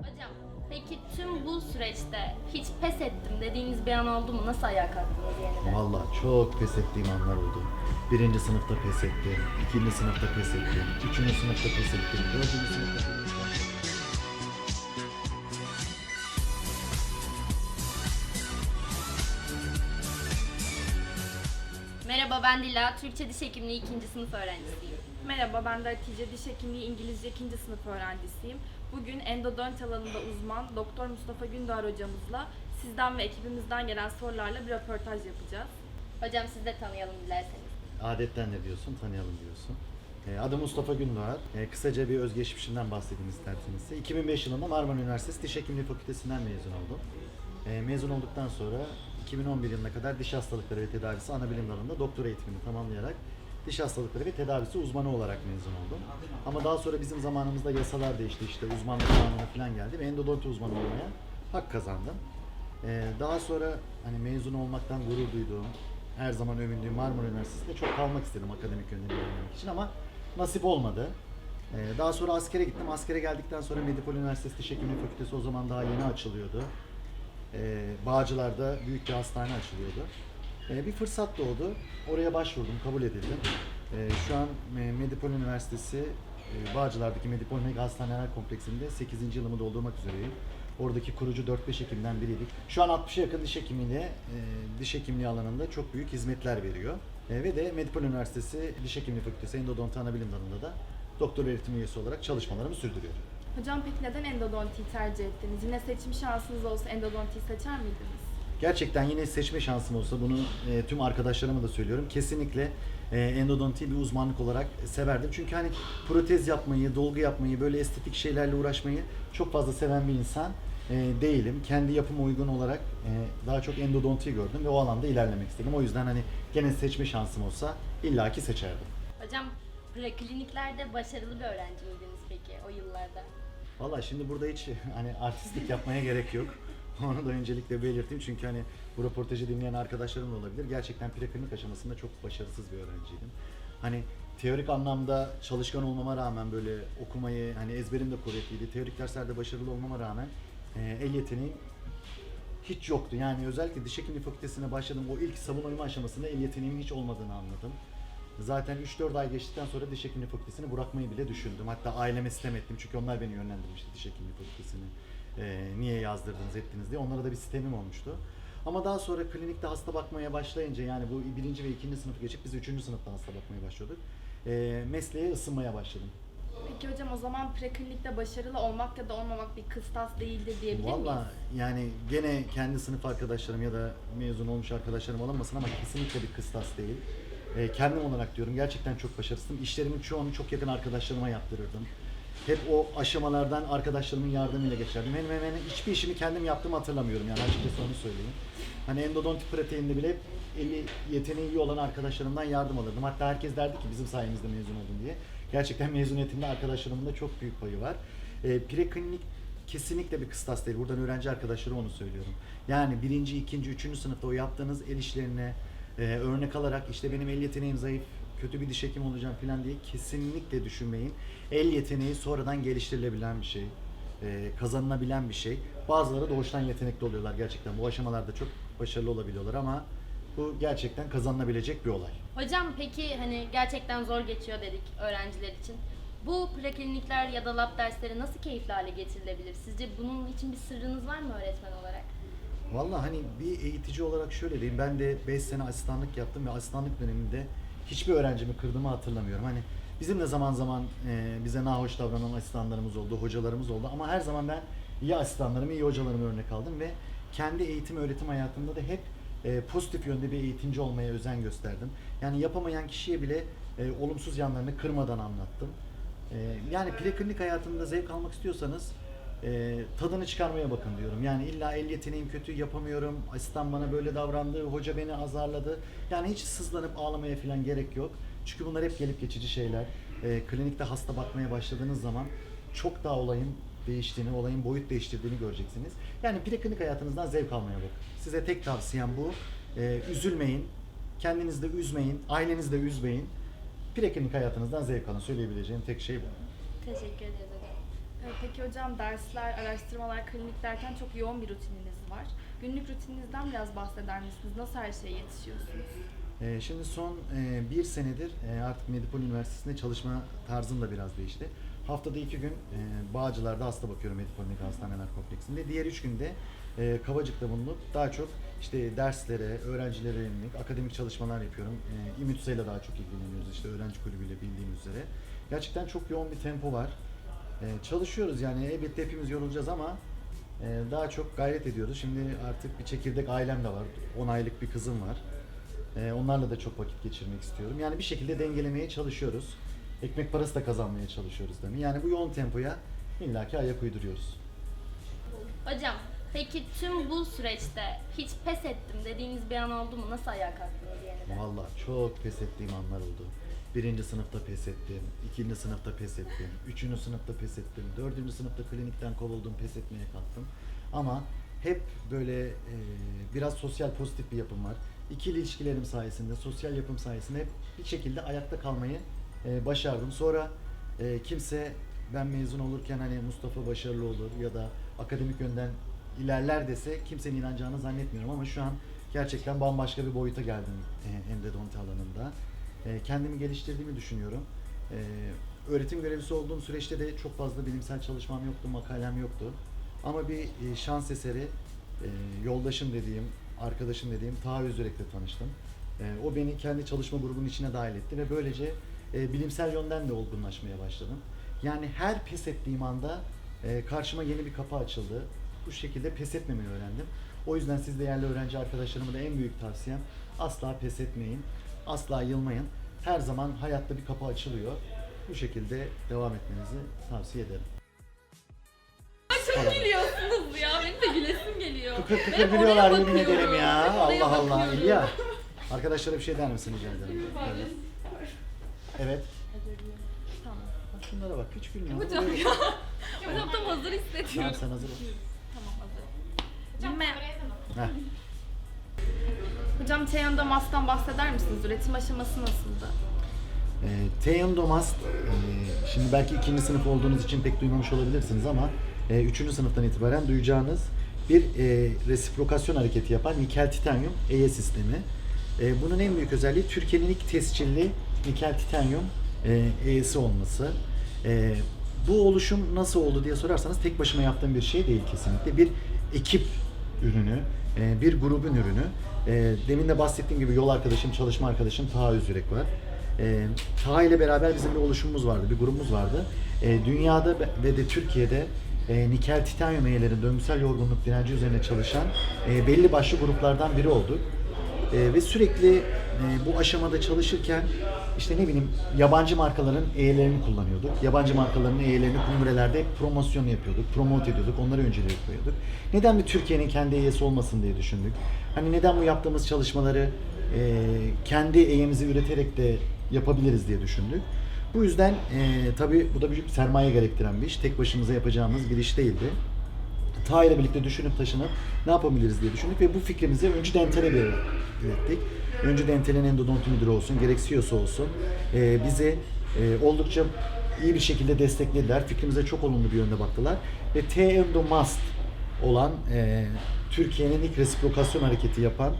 Hocam peki tüm bu süreçte hiç pes ettim dediğiniz bir an oldu mu? Nasıl ayağa kalktınız yeniden? Valla çok pes ettiğim anlar oldu. Birinci sınıfta pes ettim, ikinci sınıfta pes ettim, üçüncü sınıfta pes ettim, dördüncü sınıfta pes ettim. Ben Dila, Türkçe Diş Hekimliği 2. sınıf öğrencisiyim. Merhaba, ben de Hatice Diş Hekimliği İngilizce 2. sınıf öğrencisiyim. Bugün endodont alanında uzman Doktor Mustafa Gündoğar hocamızla sizden ve ekibimizden gelen sorularla bir röportaj yapacağız. Hocam siz de tanıyalım dilerseniz. Adetten ne diyorsun, tanıyalım diyorsun. Ee, Adım Mustafa Gündoğar. Ee, Kısaca bir özgeçmişimden bahsedeyim isterseniz. size. 2005 yılında Marmara Üniversitesi Diş Hekimliği Fakültesinden mezun oldum. Ee, Mezun olduktan sonra 2011 yılına kadar diş hastalıkları ve tedavisi ana bilim dalında doktora eğitimini tamamlayarak diş hastalıkları ve tedavisi uzmanı olarak mezun oldum. Ama daha sonra bizim zamanımızda yasalar değişti işte uzmanlık kanunu falan geldi ve endodonti uzmanı olmaya hak kazandım. Ee, daha sonra hani mezun olmaktan gurur duyduğum, her zaman övündüğüm Marmara Üniversitesi'nde çok kalmak istedim akademik yönde ilerlemek için ama nasip olmadı. Ee, daha sonra askere gittim. Askere geldikten sonra Medipol Üniversitesi Diş Hekimliği Fakültesi o zaman daha yeni açılıyordu. Ee, Bağcılar'da büyük bir hastane açılıyordu. Ee, bir fırsat doğdu. Oraya başvurdum, kabul edildim. Ee, şu an e, Medipol Üniversitesi e, Bağcılar'daki Medipol Mega Hastaneler Kompleksinde 8. yılımı doldurmak üzereyim. Oradaki kurucu 4-5 hekimden biriydik. Şu an 60'a yakın diş hekimliğiyle, e, diş hekimliği alanında çok büyük hizmetler veriyor. E, ve de Medipol Üniversitesi Diş Hekimliği Fakültesi Endodonti Anabilim Dalı'nda da doktor öğretim üyesi olarak çalışmalarımı sürdürüyorum. Hocam peki neden endodontiyi tercih ettiniz? Yine seçim şansınız olsa endodontiyi seçer miydiniz? Gerçekten yine seçme şansım olsa bunu e, tüm arkadaşlarıma da söylüyorum. Kesinlikle e, endodonti bir uzmanlık olarak severdim. Çünkü hani protez yapmayı, dolgu yapmayı, böyle estetik şeylerle uğraşmayı çok fazla seven bir insan e, değilim. Kendi yapıma uygun olarak e, daha çok endodontiyi gördüm ve o alanda ilerlemek istedim. O yüzden hani gene seçme şansım olsa illaki seçerdim. Hocam prekliniklerde başarılı bir öğrenci miydiniz peki o yıllarda? Valla şimdi burada hiç hani artistlik yapmaya gerek yok. Onu da öncelikle belirteyim çünkü hani bu röportajı dinleyen arkadaşlarım da olabilir. Gerçekten preklinik aşamasında çok başarısız bir öğrenciydim. Hani teorik anlamda çalışkan olmama rağmen böyle okumayı hani ezberim de kuvvetliydi. Teorik derslerde başarılı olmama rağmen e, el yeteneğim hiç yoktu. Yani özellikle diş hekimliği fakültesine başladım. O ilk sabun oyma aşamasında el yeteneğimin hiç olmadığını anladım. Zaten 3-4 ay geçtikten sonra diş hekimliği fakültesini bırakmayı bile düşündüm. Hatta aileme sitem ettim çünkü onlar beni yönlendirmişti diş hekimliği fakültesini. Ee, niye yazdırdınız ettiniz diye. Onlara da bir sistemim olmuştu. Ama daha sonra klinikte hasta bakmaya başlayınca yani bu birinci ve ikinci sınıfı geçip biz üçüncü sınıfta hasta bakmaya başlıyorduk. Ee, mesleğe ısınmaya başladım. Peki hocam o zaman preklinikte başarılı olmak ya da olmamak bir kıstas değildir diyebilir miyiz? Valla yani gene kendi sınıf arkadaşlarım ya da mezun olmuş arkadaşlarım olamasın ama kesinlikle bir kıstas değil. Ee, kendim olarak diyorum gerçekten çok başarısızım. İşlerimin çoğunu çok yakın arkadaşlarıma yaptırırdım. Hep o aşamalardan arkadaşlarımın yardımıyla geçerdim. Hemen hemen hiçbir işimi kendim yaptığımı hatırlamıyorum yani açıkçası onu söyleyeyim. Hani endodonti pratiğinde bile hep eli yeteneği iyi olan arkadaşlarımdan yardım alırdım. Hatta herkes derdi ki bizim sayemizde mezun oldun diye. Gerçekten mezuniyetimde arkadaşlarımın da çok büyük payı var. Ee, preklinik kesinlikle bir kıstas değil. Buradan öğrenci arkadaşlarım onu söylüyorum. Yani birinci, ikinci, üçüncü sınıfta o yaptığınız el işlerine e, örnek alarak işte benim el yeteneğim zayıf, kötü bir diş hekimi olacağım falan diye kesinlikle düşünmeyin. El yeteneği sonradan geliştirilebilen bir şey. e, kazanılabilen bir şey. Bazıları doğuştan yetenekli oluyorlar gerçekten. Bu aşamalarda çok başarılı olabiliyorlar ama bu gerçekten kazanılabilecek bir olay. Hocam peki hani gerçekten zor geçiyor dedik öğrenciler için. Bu preklinikler ya da lab dersleri nasıl keyifli hale getirilebilir? Sizce bunun için bir sırrınız var mı öğretmen olarak? Vallahi hani bir eğitici olarak şöyle diyeyim. Ben de 5 sene asistanlık yaptım ve asistanlık döneminde hiçbir öğrencimi kırdığımı hatırlamıyorum. Hani bizim de zaman zaman e, bize nahoş davranan asistanlarımız oldu, hocalarımız oldu ama her zaman ben iyi asistanlarımı, iyi hocalarımı örnek aldım ve kendi eğitim öğretim hayatımda da hep e, pozitif yönde bir eğitimci olmaya özen gösterdim. Yani yapamayan kişiye bile e, olumsuz yanlarını kırmadan anlattım. E, yani preklinik hayatında zevk almak istiyorsanız e, tadını çıkarmaya bakın diyorum. Yani illa el yeteneğim kötü yapamıyorum, asistan bana böyle davrandı, hoca beni azarladı. Yani hiç sızlanıp ağlamaya falan gerek yok. Çünkü bunlar hep gelip geçici şeyler. E, klinikte hasta bakmaya başladığınız zaman çok daha olayın değiştiğini, olayın boyut değiştirdiğini göreceksiniz. Yani preklinik hayatınızdan zevk almaya bakın. Size tek tavsiyem bu. E, üzülmeyin, kendinizi de üzmeyin, ailenizi de üzmeyin. Preklinik hayatınızdan zevk alın. Söyleyebileceğim tek şey bu. Teşekkür. Ee, Peki hocam dersler, araştırmalar, klinik derken çok yoğun bir rutininiz var. Günlük rutininizden biraz bahseder misiniz? Nasıl her şeye yetişiyorsunuz? Ee, şimdi son e, bir senedir e, artık Medipol Üniversitesi'nde çalışma tarzım da biraz değişti. Haftada iki gün e, Bağcılar'da hasta bakıyorum Medipol Mega Hastaneler Kompleksinde. Diğer üç günde e, Kavacık'ta bulunup daha çok işte derslere, öğrencilere yönelik akademik çalışmalar yapıyorum. E, İMÜTSE'yle daha çok ilgileniyoruz işte öğrenci kulübüyle bildiğiniz üzere. Gerçekten çok yoğun bir tempo var. E, çalışıyoruz yani elbette hepimiz yorulacağız ama e, daha çok gayret ediyoruz. Şimdi artık bir çekirdek ailem de var. 10 aylık bir kızım var. Ee, onlarla da çok vakit geçirmek istiyorum. Yani bir şekilde dengelemeye çalışıyoruz. Ekmek parası da kazanmaya çalışıyoruz mi? Yani bu yoğun tempoya illaki ayak uyduruyoruz. Hocam peki tüm bu süreçte hiç pes ettim dediğiniz bir an oldu mu? Nasıl ayağa kalktınız yeniden? Vallahi çok pes ettiğim anlar oldu. Birinci sınıfta pes ettim, ikinci sınıfta pes ettim, üçüncü sınıfta pes ettim, dördüncü sınıfta klinikten kovuldum, pes etmeye kalktım. Ama hep böyle e, biraz sosyal pozitif bir yapım var. İkili ilişkilerim sayesinde, sosyal yapım sayesinde hep bir şekilde ayakta kalmayı e, başardım. Sonra e, kimse ben mezun olurken hani Mustafa başarılı olur ya da akademik yönden ilerler dese kimsenin inanacağını zannetmiyorum ama şu an gerçekten bambaşka bir boyuta geldim e, endodonti alanında. E, kendimi geliştirdiğimi düşünüyorum. E, öğretim görevlisi olduğum süreçte de çok fazla bilimsel çalışmam yoktu, makalem yoktu. Ama bir e, şans eseri e, yoldaşım dediğim, arkadaşım dediğim Taha Özürek'le tanıştım. E, o beni kendi çalışma grubunun içine dahil etti ve böylece bilimsel yönden de olgunlaşmaya başladım. Yani her pes ettiğim anda karşıma yeni bir kapı açıldı. Bu şekilde pes etmemeyi öğrendim. O yüzden siz değerli öğrenci arkadaşlarıma da en büyük tavsiyem asla pes etmeyin, asla yılmayın. Her zaman hayatta bir kapı açılıyor. Bu şekilde devam etmenizi tavsiye ederim. Çok gülüyorsunuz ya. Benim de gülesim geliyor. Kıkır Ben kıkır oraya biliyorlar yemin bakıyorum. ederim ya. Ben oraya Allah Allah. bakıyorum. İlya. Arkadaşlara bir şey der misin rica ederim? Evet. Evet. Tamam. Bak şunlara bak hiç gülmüyor. Hocam ya. Hocam tam hazır Tamam hissediyorum. sen hazır ol. Tamam hazır. Bilme. Heh. Hocam Teyanda Mas'tan bahseder misiniz? Üretim aşaması nasıldı? E, Teyon Domast, e, şimdi belki ikinci sınıf olduğunuz için pek duymamış olabilirsiniz ama e, üçüncü sınıftan itibaren duyacağınız bir e, resiprokasyon hareketi yapan nikel titanyum EYE sistemi. E, bunun en büyük özelliği Türkiye'nin ilk tescilli nikel titanyum e, EYE'si olması. E, bu oluşum nasıl oldu diye sorarsanız tek başıma yaptığım bir şey değil kesinlikle. Bir ekip ürünü, e, bir grubun ürünü. E, demin de bahsettiğim gibi yol arkadaşım, çalışma arkadaşım Taha Özürek var. E, Taha ile beraber bizim bir oluşumumuz vardı, bir grubumuz vardı. Dünyada ve de Türkiye'de nikel titanyum eğelerin döngüsel yorgunluk direnci üzerine çalışan belli başlı gruplardan biri olduk. Ve sürekli bu aşamada çalışırken işte ne bileyim yabancı markaların eğelerini kullanıyorduk. Yabancı markaların eğelerini kongrelerde promosyon yapıyorduk, promote ediyorduk, onları öncelik koyuyorduk. Neden bir Türkiye'nin kendi eğesi olmasın diye düşündük. Hani neden bu yaptığımız çalışmaları e, kendi eğemizi üreterek de yapabiliriz diye düşündük. Bu yüzden e, tabii bu da büyük bir sermaye gerektiren bir iş. Tek başımıza yapacağımız bir iş değildi. Ta ile birlikte düşünüp taşınıp ne yapabiliriz diye düşündük ve bu fikrimizi Öncü Dental'e bir ilettik. Öncü Dental'in endodonti müdürü olsun, gerek CEO'su olsun e, bizi e, oldukça iyi bir şekilde desteklediler. Fikrimize çok olumlu bir yönde baktılar. Ve T-Endomast olan e, Türkiye'nin ilk resiprokasyon hareketi yapan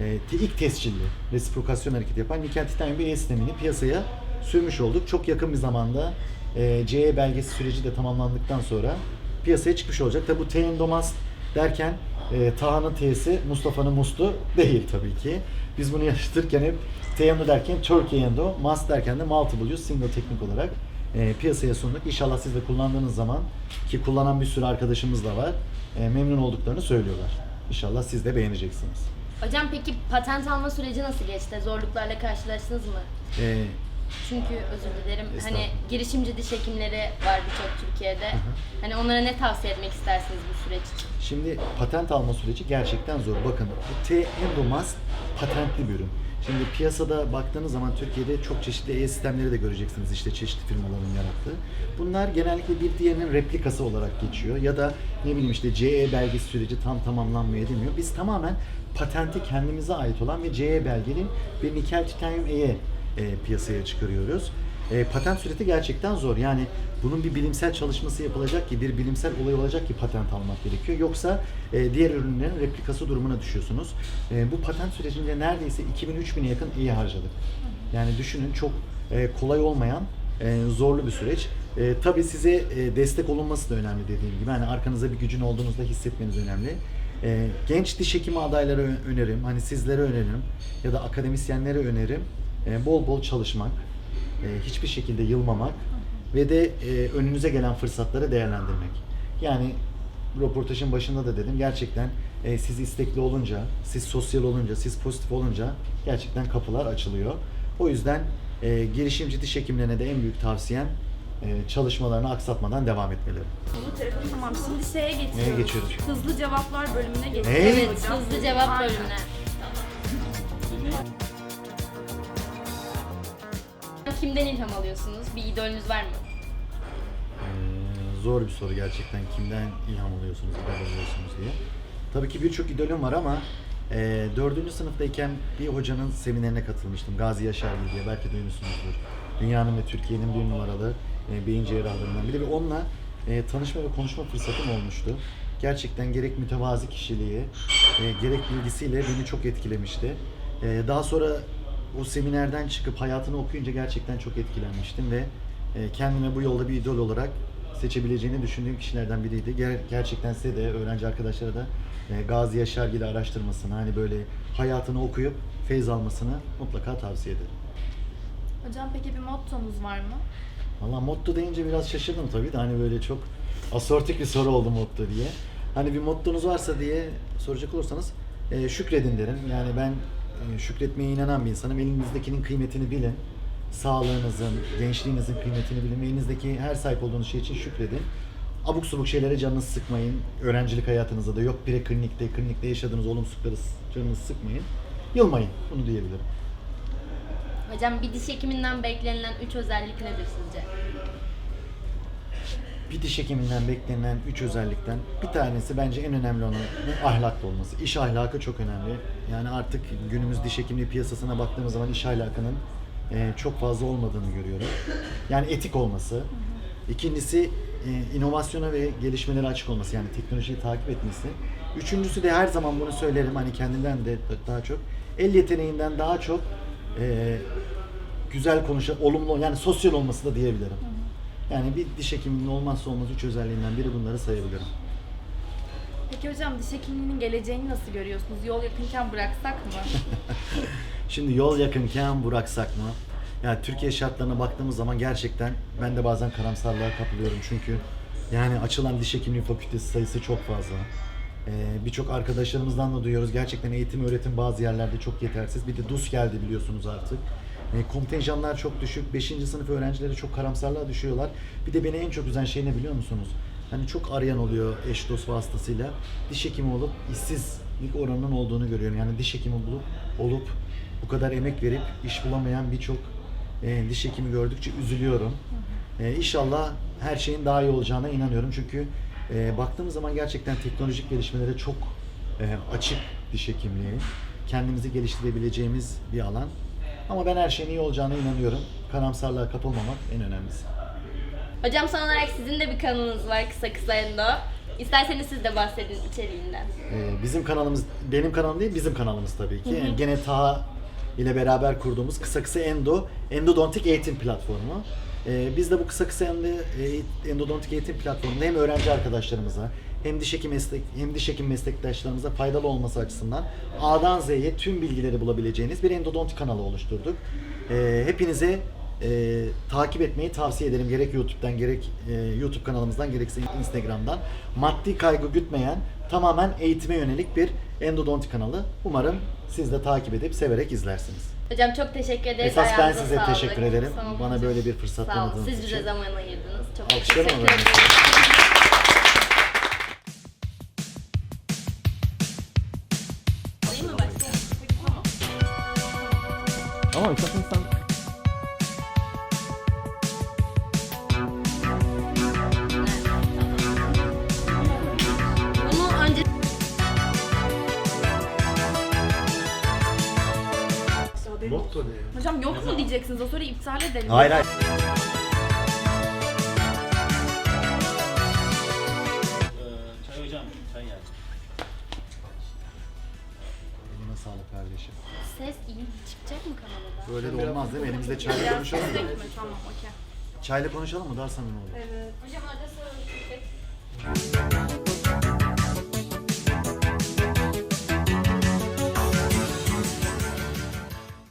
e, ilk tescilli resiprokasyon hareketi yapan nikel titanyum bir E sistemini piyasaya sürmüş olduk. Çok yakın bir zamanda e, CE belgesi süreci de tamamlandıktan sonra piyasaya çıkmış olacak. Tabi bu T-Endomast derken e, Taha'nın T'si Mustafa'nın Mus'tu değil tabii ki. Biz bunu yarıştırırken hep T-Endo derken Turkey Endo, Must derken de Multiple Use Single teknik olarak e, piyasaya sunduk. İnşallah siz de kullandığınız zaman ki kullanan bir sürü arkadaşımız da var. e, memnun olduklarını söylüyorlar. İnşallah siz de beğeneceksiniz. Hocam peki patent alma süreci nasıl geçti? Zorluklarla karşılaştınız mı? E, Çünkü özür dilerim hani girişimci diş hekimleri var birçok Türkiye'de. Hani onlara ne tavsiye etmek istersiniz bu süreç için? Şimdi patent alma süreci gerçekten zor. Bakın bu T-Endomas patentli bir ürün. Şimdi piyasada baktığınız zaman Türkiye'de çok çeşitli e-sistemleri de göreceksiniz işte çeşitli firmaların yarattığı. Bunlar genellikle bir diğerinin replikası olarak geçiyor ya da ne bileyim işte CE belgesi süreci tam tamamlanmıyor edilmiyor. Biz tamamen patenti kendimize ait olan ve CE belgeli bir nikel titanyum E'ye e, piyasaya çıkarıyoruz. e, patent süreci gerçekten zor. Yani bunun bir bilimsel çalışması yapılacak ki, bir bilimsel olay olacak ki patent almak gerekiyor. Yoksa e, diğer ürünlerin replikası durumuna düşüyorsunuz. E, bu patent sürecinde neredeyse 2000-3000'e yakın iyi harcadık. Yani düşünün çok e, kolay olmayan e, zorlu bir süreç. E, tabii size e, destek olunması da önemli dediğim gibi. Hani arkanızda bir gücün olduğunuzda hissetmeniz önemli. E, genç diş hekimi adaylara ö- öneririm. Hani sizlere öneririm ya da akademisyenlere öneririm. E, bol bol çalışmak, e, hiçbir şekilde yılmamak ve de e, önünüze gelen fırsatları değerlendirmek. Yani röportajın başında da dedim gerçekten e, siz istekli olunca, siz sosyal olunca, siz pozitif olunca gerçekten kapılar açılıyor. O yüzden e, girişimci diş hekimlerine de en büyük tavsiyem e, çalışmalarını aksatmadan devam etmeleri. Tamam şimdi şeye geçiyoruz. Neye geçiyoruz? Hızlı cevaplar bölümüne geçiyoruz. Evet, hızlı cevap bölümüne. Kimden ilham alıyorsunuz? Bir idolünüz var mı? Ee, zor bir soru gerçekten. Kimden ilham alıyorsunuz, idol alıyorsunuz diye. Tabii ki birçok idolüm var ama e, dördüncü sınıftayken bir hocanın seminerine katılmıştım. Gazi Yaşargil diye belki duymuşsunuzdur. Dünyanın ve Türkiye'nin bir numaralı e, beyin cerrahlarından biri ve onunla e, tanışma ve konuşma fırsatım olmuştu. Gerçekten gerek mütevazi kişiliği, e, gerek bilgisiyle beni çok etkilemişti. E, daha sonra o seminerden çıkıp hayatını okuyunca gerçekten çok etkilenmiştim ve e, kendime bu yolda bir idol olarak seçebileceğini düşündüğüm kişilerden biriydi. Ger- gerçekten size de öğrenci arkadaşlara da e, Gazi Yaşargil'i araştırmasını, hani böyle hayatını okuyup feyz almasını mutlaka tavsiye ederim. Hocam peki bir mottonuz var mı? Valla motto deyince biraz şaşırdım tabii de hani böyle çok asortik bir soru oldu motto diye. Hani bir mottonuz varsa diye soracak olursanız e, şükredin derim. Yani ben şükretmeye inanan bir insanım. Elinizdekinin kıymetini bilin. Sağlığınızın, gençliğinizin kıymetini bilin. Elinizdeki her sahip olduğunuz şey için şükredin. Abuk subuk şeylere canınızı sıkmayın. Öğrencilik hayatınızda da yok bire klinikte, klinikte yaşadığınız olumsuzlukları canınızı sıkmayın. Yılmayın. Bunu diyebilirim. Hocam bir diş hekiminden beklenilen üç özellik nedir sizce? Bir diş hekiminden beklenen üç özellikten bir tanesi bence en önemli olanın ahlaklı olması. İş ahlakı çok önemli. Yani artık günümüz diş hekimliği piyasasına baktığımız zaman iş ahlakının e, çok fazla olmadığını görüyorum. Yani etik olması. İkincisi e, inovasyona ve gelişmelere açık olması. Yani teknolojiyi takip etmesi. Üçüncüsü de her zaman bunu söylerim hani kendimden de daha çok. El yeteneğinden daha çok e, güzel konuşan, olumlu yani sosyal olması da diyebilirim. Yani bir diş hekiminin olmazsa olmaz üç özelliğinden biri bunları sayabilirim. Peki hocam diş hekimliğinin geleceğini nasıl görüyorsunuz? Yol yakınken bıraksak mı? Şimdi yol yakınken bıraksak mı? Yani Türkiye şartlarına baktığımız zaman gerçekten ben de bazen karamsarlığa kapılıyorum çünkü yani açılan diş hekimliği fakültesi sayısı çok fazla. Ee, Birçok arkadaşlarımızdan da duyuyoruz. Gerçekten eğitim öğretim bazı yerlerde çok yetersiz. Bir de DUS geldi biliyorsunuz artık. E, kontenjanlar çok düşük. 5. sınıf öğrencileri çok karamsarlığa düşüyorlar. Bir de beni en çok üzen şey ne biliyor musunuz? Hani çok arayan oluyor eş dost vasıtasıyla. Diş hekimi olup işsizlik oranının olduğunu görüyorum. Yani diş hekimi bulup olup bu kadar emek verip iş bulamayan birçok e, diş hekimi gördükçe üzülüyorum. E, inşallah her şeyin daha iyi olacağına inanıyorum. Çünkü e, baktığımız zaman gerçekten teknolojik gelişmelere çok e, açık diş hekimliği. Kendimizi geliştirebileceğimiz bir alan. Ama ben her şeyin iyi olacağına inanıyorum. Karamsarlığa kapılmamak en önemlisi. Hocam son olarak sizin de bir kanalınız var kısa kısa endo. İsterseniz siz de bahsedin içeriğinden. Ee, bizim kanalımız, benim kanalım değil, bizim kanalımız tabii ki. Yani gene Taha ile beraber kurduğumuz kısa kısa endo, endodontik eğitim platformu. Ee, biz de bu kısa kısa e, endodontik eğitim platformunda hem öğrenci arkadaşlarımıza hem diş hekim meslek hem diş hekim meslektaşlarımıza faydalı olması açısından A'dan Z'ye tüm bilgileri bulabileceğiniz bir endodontik kanalı oluşturduk. Ee, hepinize e, takip etmeyi tavsiye ederim. Gerek YouTube'dan gerek e, YouTube kanalımızdan gerekse Instagram'dan. Maddi kaygı gütmeyen tamamen eğitime yönelik bir endodonti kanalı. Umarım siz de takip edip severek izlersiniz. Hocam çok teşekkür ederiz. Esas ben Ayağınıza size sağlık. teşekkür ederim. Sağ olun Bana hocam. böyle bir fırsat Sağ olun. tanıdığınız Siz bize için. zaman ayırdınız. Çok Alkışlarım teşekkür ederim. Alayım mı başka? Ama esas insan diyeceksiniz o soruyu iptal edelim. Hayır hayır. Ee, çay hocam, çay geldi. Eline sağlık kardeşim. Ses iyi çıkacak mı kamerada? Böyle de olmaz değil mi? Elimizde çayla konuşalım mı? Tamam okey. Çayla konuşalım mı? Daha samimi olur. Evet. Hocam orada sorun